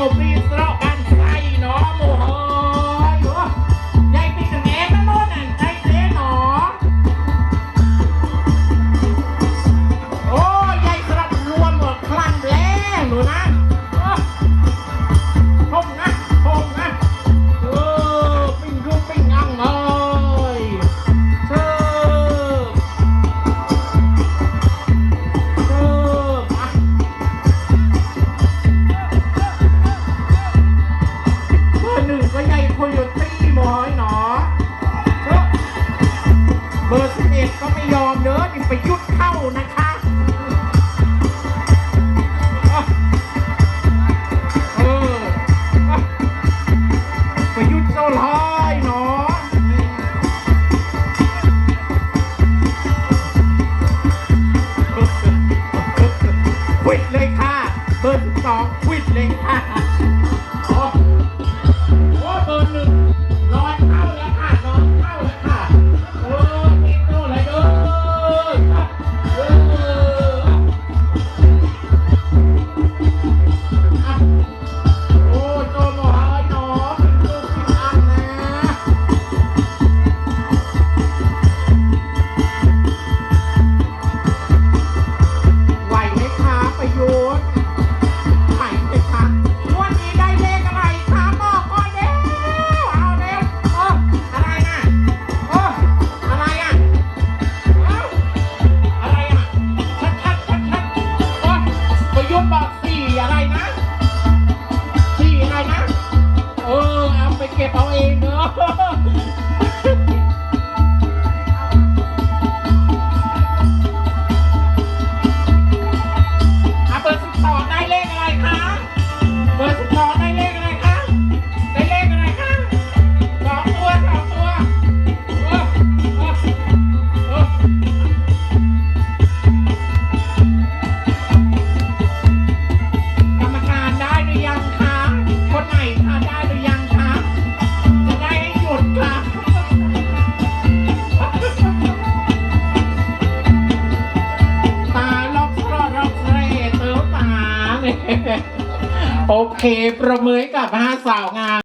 មកពីស្រោប ดก็ไม่ยอมเด้อนี่ไปยุดเข้านะคะเออไปยุดจ้ลอยเนาะควิดเลยค่ะ เบอร์สองควิดเลยค่ะ เก็บเอาเองเนาะ โอเคประมือกับ5สาวงาม